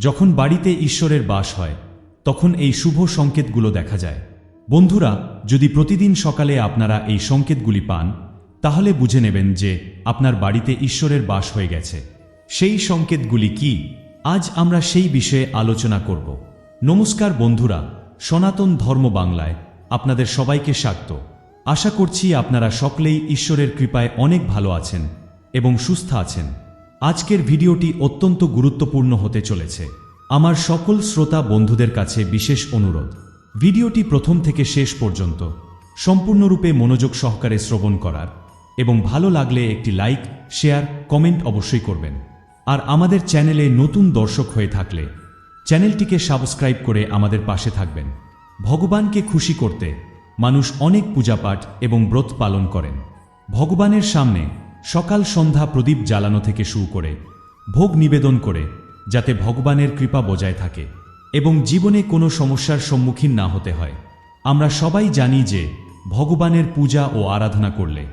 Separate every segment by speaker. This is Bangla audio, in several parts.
Speaker 1: যখন বাড়িতে ঈশ্বরের বাস হয়, তখন এই শুভ সংকেতগুলো দেখা যায়। বন্ধুরা, যদি প্রতিদিন সকালে আপনারা এই সংকেতগুলি পান, তাহলে বুঝে নেবেন যে আপনার বাড়িতে ঈশ্বরের বাস হয়ে গেছে। সেই সংকেতগুলি কি? আজ আমরা সেই বিষয়ে আলোচনা করব। নমস্কার বন্ধুরা, সনাতন ধর্ম বাংলায় আপনাদের সবাইকে স্বাগত। আশা করছি আপনারা সকলেই ঈশ্বরের কৃপায় অনেক ভালো আছেন এবং সুস্থ আছেন। আজকের ভিডিওটি অত্যন্ত গুরুত্বপূর্ণ হতে চলেছে। আমার সকল শ্রোতা বন্ধুদের কাছে বিশেষ অনুরোধ। ভিডিওটি প্রথম থেকে শেষ পর্যন্ত সম্পূর্ণরূপে মনোযোগ সহকারে শ্রবণ করার এবং ভালো লাগলে একটি লাইক, শেয়ার, কমেন্ট অবশ্যই করবেন। আর আমাদের চ্যানেলে নতুন দর্শক হয়ে থাকলে চ্যানেলটিকে সাবস্ক্রাইব করে আমাদের পাশে থাকবেন। ভগবানকে খুশি করতে মানুষ অনেক পূজাপাঠ এবং ব্রত পালন করেন। ভগবানের সামনে সকাল সন্ধ্যা প্রদীপ জ্বালানো থেকে শুরু করে ভোগ নিবেদন করে, যাতে ভগবানের কৃপা বজায় থাকে এবং জীবনে কোনো সমস্যার সম্মুখীন না হতে হয়। আমরা সবাই জানি যে ভগবানের পূজা ও আরাধনা করলে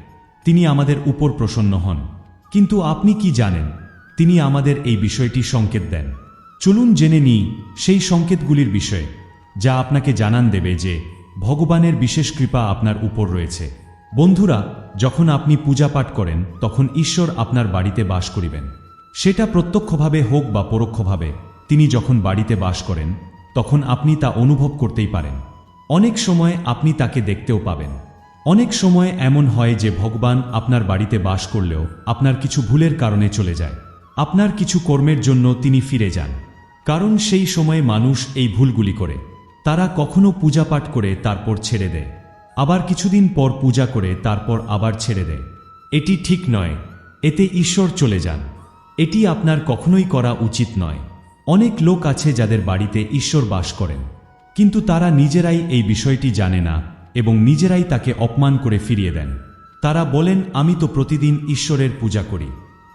Speaker 1: তিনি আমাদের উপর প্রসন্ন হন। কিন্তু আপনি কি জানেন? তিনি আমাদের এই বিষয়টি সংকেত দেন। চলুন জেনে নিই সেই সংকেতগুলির বিষয়ে, যা আপনাকে জানান দেবে যে ভগবানের বিশেষ কৃপা আপনার উপর রয়েছে। বন্ধুরা, যখন আপনি পূজা পাঠ করেন, তখন ঈশ্বর আপনার বাড়িতে বাস করিবেন। সেটা প্রত্যক্ষভাবে হোক বা পরোক্ষভাবে, তিনি যখন বাড়িতে বাস করেন, তখন আপনি তা অনুভব করতেই পারেন। অনেক সময় আপনি তাকে দেখতেও পাবেন। অনেক সময় এমন হয় যে ভগবান আপনার বাড়িতে বাস করলেও আপনার কিছু ভুলের কারণে চলে যায়। আপনার কিছু কর্মের জন্য তিনি ফিরে যান। কারণ সেই সময়ে মানুষ এই ভুলগুলি করে। তারা কখনো পূজা পাঠ করে তারপর ছেড়ে দেয়। আবার কিছুদিন পর পূজা করে তারপর আবার ছেড়ে দেয়। এটি ঠিক নয়। এতে ঈশ্বর চলে যান। এটি আপনার কখনোই করা উচিত নয়। অনেক লোক আছে যাদের বাড়িতে ঈশ্বর বাস করেন। কিন্তু তারা নিজেরাই এই বিষয়টি জানে না এবং নিজেরাই তাকে অপমান করে ফিরিয়ে দেন। তারা বলেন, আমি তো প্রতিদিন ঈশ্বরের পূজা করি।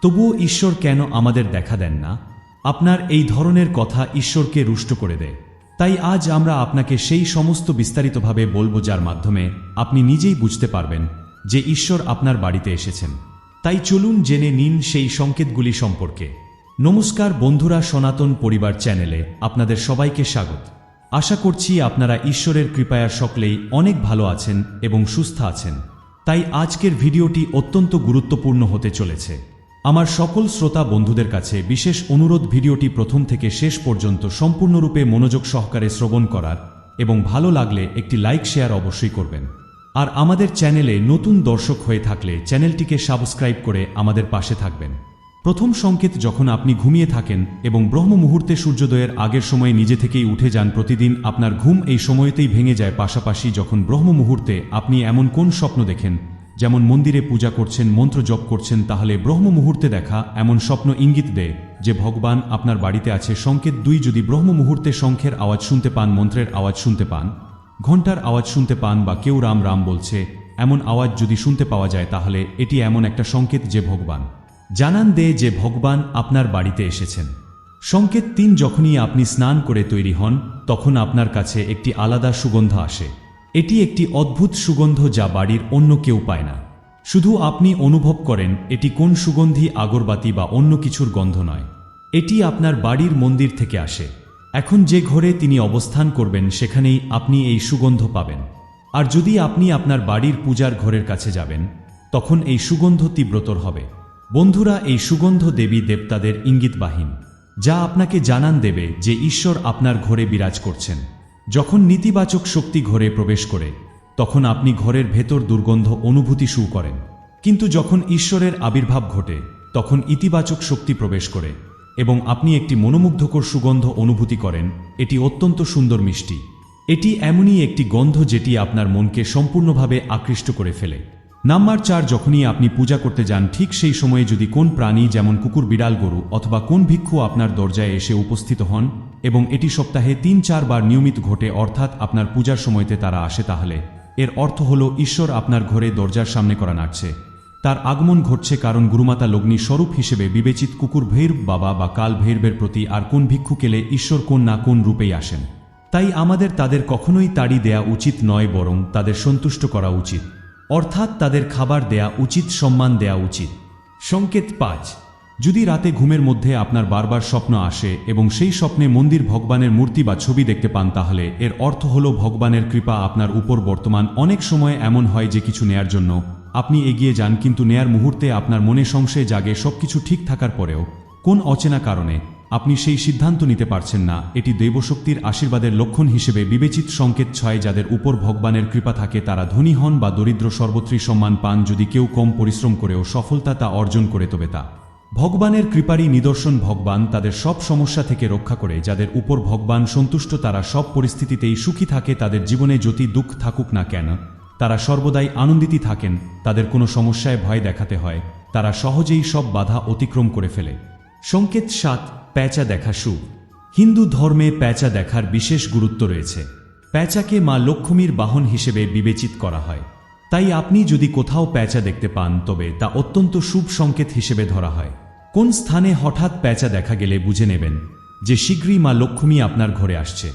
Speaker 1: তবুও ঈশ্বর কেন আমাদের দেখা দেন না? আপনার এই ধরনের কথা ঈশ্বরকে রুষ্ট করে দেয়। তাই আজ আমরা আপনাকে সেই সমস্ত বিস্তারিতভাবে বলব যার মাধ্যমে আপনি নিজেই বুঝতে পারবেন যে ঈশ্বর আপনার বাড়িতে এসেছেন। তাই চলুন জেনে নিন সেই সংকেতগুলি সম্পর্কে। নমস্কার বন্ধুরা সনাতন পরিবার চ্যানেলে আপনাদের সবাইকে স্বাগত। আশা করছি আপনারা ঈশ্বরের কৃপায় সকলেই অনেক ভালো আছেন এবং সুস্থ আছেন। তাই আজকের ভিডিওটি অত্যন্ত গুরুত্বপূর্ণ হতে চলেছে। আমার সকল শ্রোতা বন্ধুদের কাছে বিশেষ অনুরোধ ভিডিওটি প্রথম থেকে শেষ পর্যন্ত সম্পূর্ণরূপে মনোযোগ সহকারে শ্রবণ করার এবং ভালো লাগলে একটি লাইক শেয়ার অবশ্যই করবেন। আর আমাদের চ্যানেলে নতুন দর্শক হয়ে থাকলে চ্যানেলটিকে সাবস্ক্রাইব করে আমাদের পাশে থাকবেন। প্রথম সংকেত যখন আপনি ঘুমিয়ে থাকেন এবং ব্রহ্ম মুহূর্তে সূর্যোদয়ের আগের সময় নিজে থেকেই উঠে যান প্রতিদিন, আপনার ঘুম এই সময়তেই ভেঙে যায়। পাশাপাশি যখন ব্রহ্ম মুহূর্তে আপনি এমন কোন স্বপ্ন দেখেন যেমন মন্দিরে পূজা করছেন, মন্ত্র জপ করছেন, তাহলে ব্রহ্ম মুহূর্তে দেখা এমন স্বপ্ন ইঙ্গিত দেয় যে ভগবান আপনার বাড়িতে আছে। সংকেত দুই, যদি ব্রহ্ম মুহূর্তে শঙ্খের আওয়াজ শুনতে পান, মন্ত্রের আওয়াজ শুনতে পান, ঘণ্টার আওয়াজ শুনতে পান বা কেউ রাম রাম বলছে, এমন আওয়াজ যদি শুনতে পাওয়া যায়, তাহলে এটি এমন একটা সংকেত যে ভগবান। জানান দে যে ভগবান আপনার বাড়িতে এসেছেন। সংকেত তিন, যখনই আপনি স্নান করে তৈরি হন, তখন আপনার কাছে একটি আলাদা সুগন্ধ আসে। এটি একটি অদ্ভুত সুগন্ধ যা বাড়ির অন্য কেউ পায় না। শুধু আপনি অনুভব করেন এটি কোন সুগন্ধি, আগরবাতি বা অন্য কিছুর গন্ধ নয়। এটি আপনার বাড়ির মন্দির থেকে আসে। এখন যে ঘরে তিনি অবস্থান করবেন, সেখানেই আপনি এই সুগন্ধ পাবেন। আর যদি আপনি আপনার বাড়ির পূজার ঘরের কাছে যাবেন, তখন এই সুগন্ধ তীব্রতর হবে। বন্ধুরা, এই সুগন্ধ দেবী দেবতাদের ইঙ্গিতবাহীন, যা আপনাকে জানান দেবে যে ঈশ্বর আপনার ঘরে বিরাজ করছেন। যখন নীতিবাচক শক্তি ঘরে প্রবেশ করে, তখন আপনি ঘরের ভেতর দুর্গন্ধ অনুভূতি শুরু করেন। কিন্তু যখন ঈশ্বরের আবির্ভাব ঘটে, তখন ইতিবাচক শক্তি প্রবেশ করে এবং আপনি একটি মনোমুগ্ধকর সুগন্ধ অনুভূতি করেন, এটি অত্যন্ত সুন্দর মিষ্টি। এটি এমনই একটি গন্ধ যেটি আপনার মনকে সম্পূর্ণভাবে আকৃষ্ট করে ফেলে। নাম্বার চার, যখনই আপনি পূজা করতে যান, ঠিক সেই সময়ে যদি কোন প্রাণী, যেমন কুকুর, বিড়াল, গরু অথবা কোন ভিক্ষু আপনার দরজায় এসে উপস্থিত হন এবং এটি সপ্তাহে তিন চারবার নিয়মিত ঘটে, অর্থাৎ আপনার পূজার সময়তে তারা আসে তাহলে। এর অর্থ হল, ঈশ্বর আপনার ঘরে দরজার সামনে করা নাড়ছে। তার আগমন ঘটছে কারণ গুরুমাতা লগ্নি স্বরূপ হিসেবে বিবেচিত কুকুর ভৈরব বাবা বা কাল ভৈরবের প্রতি আর কোন ভিক্ষু কেলে ঈশ্বর কোন না কোন রূপেই আসেন। তাই আমাদের তাদের কখনোই তাড়ি দেয়া উচিত নয়, বরং তাদের সন্তুষ্ট করা উচিত। অর্থাৎ তাদের খাবার দেয়া উচিত, সম্মান দেয়া উচিত। সংকেত পাঁচ। যদি রাতে ঘুমের মধ্যে আপনার বারবার স্বপ্ন আসে এবং সেই স্বপ্নে মন্দির ভগবানের মূর্তি বা ছবি দেখতে পান, তাহলে এর অর্থ হল ভগবানের কৃপা আপনার উপর বর্তমান অনেক সময় এমন হয় যে কিছু নেয়ার জন্য। আপনি এগিয়ে যান, কিন্তু নেয়ার মুহূর্তে আপনার মনে সংশয় জাগে, সবকিছু ঠিক থাকার পরেও। কোন অচেনা কারণে? আপনি সেই সিদ্ধান্ত নিতে পারছেন না। এটি দৈবশক্তির আশীর্বাদের লক্ষণ হিসেবে বিবেচিত সংকেত ছয় যাদের উপর ভগবানের কৃপা থাকে, তারা ধনী হন বা দরিদ্র সর্বত্রই সম্মান পান যদি কেউ কম পরিশ্রম করেও সফলতা তা অর্জন করে, তবে তা ভগবানের কৃপারই নিদর্শন ভগবান তাদের সব সমস্যা থেকে রক্ষা করে, যাদের উপর ভগবান সন্তুষ্ট তারা সব পরিস্থিতিতেই সুখী থাকে, তাদের জীবনে যতি দুঃখ থাকুক না কেন। তারা সর্বদাই আনন্দিতই থাকেন, তাদের কোনো সমস্যায় ভয় দেখাতে হয়, তারা সহজেই সব বাধা অতিক্রম করে ফেলে। সংকেত সাত, প্যাঁচা দেখা শুভ হিন্দু ধর্মে প্যাঁচা দেখার বিশেষ গুরুত্ব রয়েছে। প্যাঁচাকে মা লক্ষ্মীর বাহন হিসেবে বিবেচিত করা হয়। তাই আপনি যদি কোথাও প্যাঁচা দেখতে পান, তবে তা অত্যন্ত শুভ সংকেত হিসেবে ধরা হয়। কোন স্থানে হঠাৎ প্যাঁচা দেখা গেলে বুঝে নেবেন যে শীঘ্রই মা লক্ষ্মী আপনার ঘরে আসছে।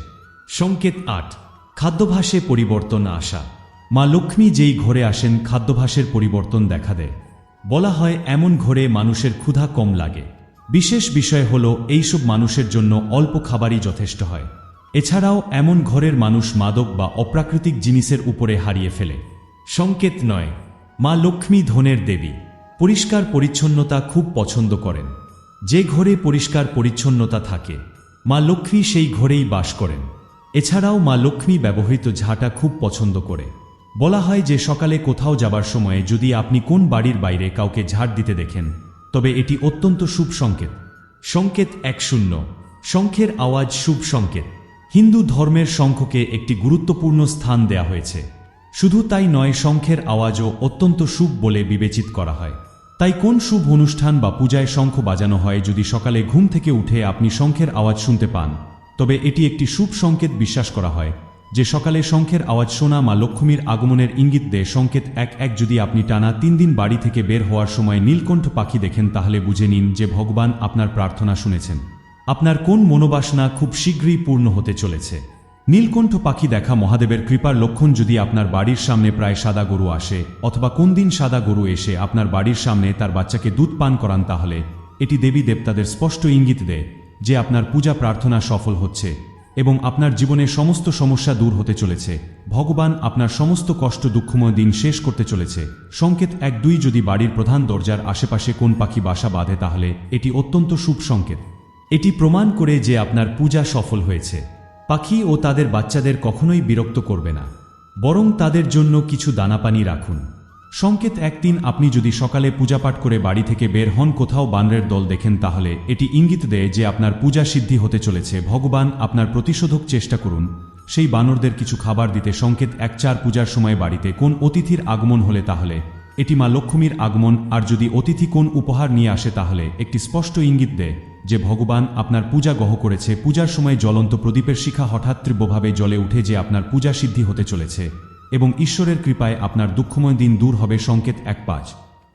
Speaker 1: সংকেত আট, খাদ্যভাসে পরিবর্তন আসা। মা লক্ষ্মী যেই ঘরে আসেন, খাদ্যভাসের পরিবর্তন দেখা দেয়। বলা হয়, এমন ঘরে মানুষের ক্ষুধা কম লাগে। বিশেষ বিষয় হল, এইসব মানুষের জন্য অল্প খাবারই যথেষ্ট হয়। এছাড়াও, এমন ঘরের মানুষ মাদক বা অপ্রাকৃতিক জিনিসের উপরে হারিয়ে ফেলে। সংকেত নয়, মা লক্ষ্মী ধনের দেবী। পরিষ্কার পরিচ্ছন্নতা খুব পছন্দ করেন। যে ঘরে পরিষ্কার পরিচ্ছন্নতা থাকে, মা লক্ষ্মী সেই ঘরেই বাস করেন। এছাড়াও মা লক্ষ্মী ব্যবহৃত ঝাঁটা খুব পছন্দ করে। বলা হয় যে সকালে কোথাও যাবার সময়ে যদি আপনি কোন বাড়ির বাইরে কাউকে ঝাড় দিতে দেখেন, তবে এটি অত্যন্ত শুভ সংকেত। সংকেত এক শূন্য। শঙ্খের আওয়াজ শুভ সংকেত। হিন্দু ধর্মের শঙ্খকে একটি গুরুত্বপূর্ণ স্থান দেয়া হয়েছে। শুধু তাই নয়, শঙ্খের আওয়াজও অত্যন্ত শুভ বলে বিবেচিত করা হয়। তাই কোন শুভ অনুষ্ঠান বা পূজায় শঙ্খ বাজানো হয় যদি সকালে ঘুম থেকে উঠে আপনি শঙ্খের আওয়াজ শুনতে পান? তবে এটি একটি শুভ সংকেত বিশ্বাস করা হয়, যে সকালে শঙ্খের আওয়াজ শোনা মা লক্ষ্মীর আগমনের ইঙ্গিত দেয়। সংকেত এক এক যদি আপনি টানা তিন দিন বাড়ি থেকে বের হওয়ার সময় নীলকণ্ঠ পাখি দেখেন, তাহলে বুঝে নিন যে ভগবান আপনার প্রার্থনা শুনেছেন। আপনার কোন মনোবাসনা খুব শীঘ্রই পূর্ণ হতে চলেছে। নীলকণ্ঠ পাখি দেখা মহাদেবের কৃপার লক্ষণ যদি আপনার বাড়ির সামনে প্রায় সাদা গরু আসে, অথবা কোন দিন সাদা গরু এসে আপনার বাড়ির সামনে তার বাচ্চাকে দুধ পান করান তাহলে, এটি দেবী দেবতাদের স্পষ্ট ইঙ্গিত দেয় যে আপনার পূজা প্রার্থনা সফল হচ্ছে এবং আপনার জীবনে সমস্ত সমস্যা দূর হতে চলেছে। ভগবান আপনার সমস্ত কষ্ট দুঃখময় দিন শেষ করতে চলেছে। সংকেত এক দুই যদি বাড়ির প্রধান দরজার আশেপাশে কোন পাখি বাসা বাঁধে তাহলে, এটি অত্যন্ত শুভ সংকেত। এটি প্রমাণ করে যে আপনার পূজা সফল হয়েছে। পাখি ও তাদের বাচ্চাদের কখনোই বিরক্ত করবে না। বরং তাদের জন্য কিছু দানাপানি রাখুন। সংকেত একদিন আপনি যদি সকালে পূজাপাঠ করে বাড়ি থেকে বের হন কোথাও বানরের দল দেখেন, তাহলে এটি ইঙ্গিত দেয় যে আপনার পূজা সিদ্ধি হতে চলেছে। ভগবান আপনার প্রতিশোধক চেষ্টা করুন। সেই বানরদের কিছু খাবার দিতে সংকেত এক চার পূজার সময় বাড়িতে কোন অতিথির আগমন হলে তাহলে। এটি মা লক্ষ্মীর আগমন, আর যদি অতিথি কোন উপহার নিয়ে আসে, তাহলে একটি স্পষ্ট ইঙ্গিত দেয় যে ভগবান আপনার পূজা গহ করেছে, পূজার সময় জ্বলন্ত প্রদীপের শিখা হঠাৎ তীব্রভাবে জ্বলে উঠে যে আপনার পূজা সিদ্ধি হতে চলেছে এবং ঈশ্বরের কৃপায় আপনার দুঃখময় দিন দূর হবে সংকেত এক পাঁচ।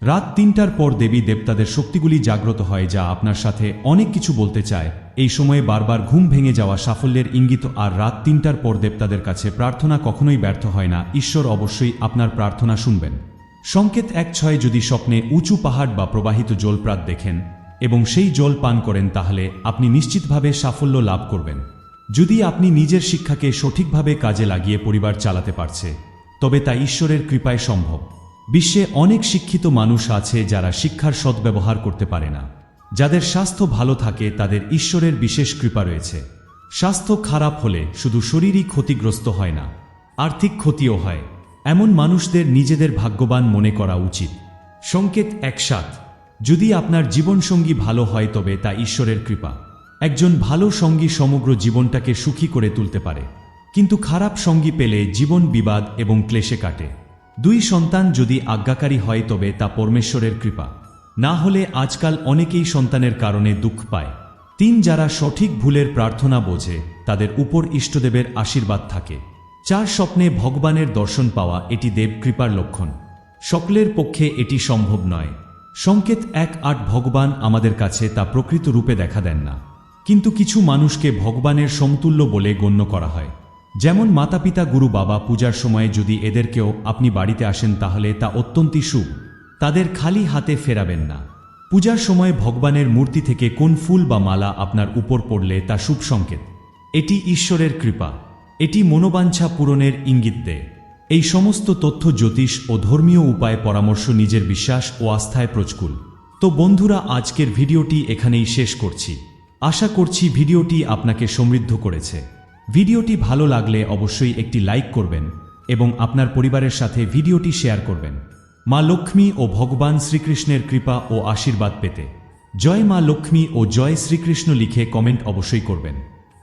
Speaker 1: রাত তিনটার পর দেবী দেবতাদের শক্তিগুলি জাগ্রত হয় যা আপনার সাথে অনেক কিছু বলতে চায়। এই সময়ে বারবার ঘুম ভেঙে যাওয়া সাফল্যের ইঙ্গিত আর রাত তিনটার পর দেবতাদের কাছে প্রার্থনা কখনোই ব্যর্থ হয় না, ঈশ্বর অবশ্যই আপনার প্রার্থনা শুনবেন। সংকেত এক ছয় যদি স্বপ্নে উঁচু পাহাড় বা প্রবাহিত জলপ্রাত দেখেন এবং সেই জল পান করেন তাহলে আপনি নিশ্চিতভাবে সাফল্য লাভ করবেন। যদি আপনি নিজের শিক্ষাকে সঠিকভাবে কাজে লাগিয়ে পরিবার চালাতে পারছে, তবে তা ঈশ্বরের কৃপায় সম্ভব। বিশ্বে অনেক শিক্ষিত মানুষ আছে যারা শিক্ষার সদ্ব্যবহার করতে পারে না। যাদের স্বাস্থ্য ভালো থাকে, তাদের ঈশ্বরের বিশেষ কৃপা রয়েছে। স্বাস্থ্য খারাপ হলে শুধু শরীরই ক্ষতিগ্রস্ত হয় না, আর্থিক ক্ষতিও হয়। এমন মানুষদের নিজেদের ভাগ্যবান মনে করা উচিত। সংকেত একসাথ। যদি আপনার জীবনসঙ্গী ভালো হয় তবে তা ঈশ্বরের কৃপা। একজন ভালো সঙ্গী সমগ্র জীবনটাকে সুখী করে তুলতে পারে। কিন্তু খারাপ সঙ্গী পেলে জীবন বিবাদ এবং ক্লেশে কাটে। দুই সন্তান যদি আজ্ঞাকারী হয় তবে তা পরমেশ্বরের কৃপা। না হলে আজকাল অনেকেই সন্তানের কারণে দুঃখ পায়। তিন, যারা সঠিক ভুলের প্রার্থনা বোঝে, তাদের উপর ইষ্টদেবের আশীর্বাদ থাকে। চার, স্বপ্নে ভগবানের দর্শন পাওয়া এটি দেব কৃপার লক্ষণ। সকলের পক্ষে এটি সম্ভব নয়। সংকেত এক আট ভগবান আমাদের কাছে তা প্রকৃত রূপে দেখা দেন না। কিন্তু কিছু মানুষকে ভগবানের সমতুল্য বলে গণ্য করা হয়। যেমন মাতাপিতা, গুরু, বাবা পূজার সময়ে যদি এদেরকেও আপনি বাড়িতে আসেন তাহলে তা অত্যন্তই শুভ। তাদের খালি হাতে ফেরাবেন না। পূজার সময় ভগবানের মূর্তি থেকে কোন ফুল বা মালা আপনার উপর পড়লে তা শুভ সংকেত। এটি ঈশ্বরের কৃপা। এটি মনোবাঞ্ছা পূরণের ইঙ্গিত দেয়। এই সমস্ত তথ্য জ্যোতিষ ও ধর্মীয় উপায় পরামর্শ নিজের বিশ্বাস ও আস্থায় প্রচকুল। তো বন্ধুরা, আজকের ভিডিওটি এখানেই শেষ করছি। আশা করছি ভিডিওটি আপনাকে সমৃদ্ধ করেছে। ভিডিওটি ভালো লাগলে অবশ্যই একটি লাইক করবেন এবং আপনার পরিবারের সাথে ভিডিওটি শেয়ার করবেন। মা লক্ষ্মী ও ভগবান শ্রীকৃষ্ণের কৃপা ও আশীর্বাদ পেতে। জয় মা লক্ষ্মী ও জয় শ্রীকৃষ্ণ লিখে কমেন্ট অবশ্যই করবেন।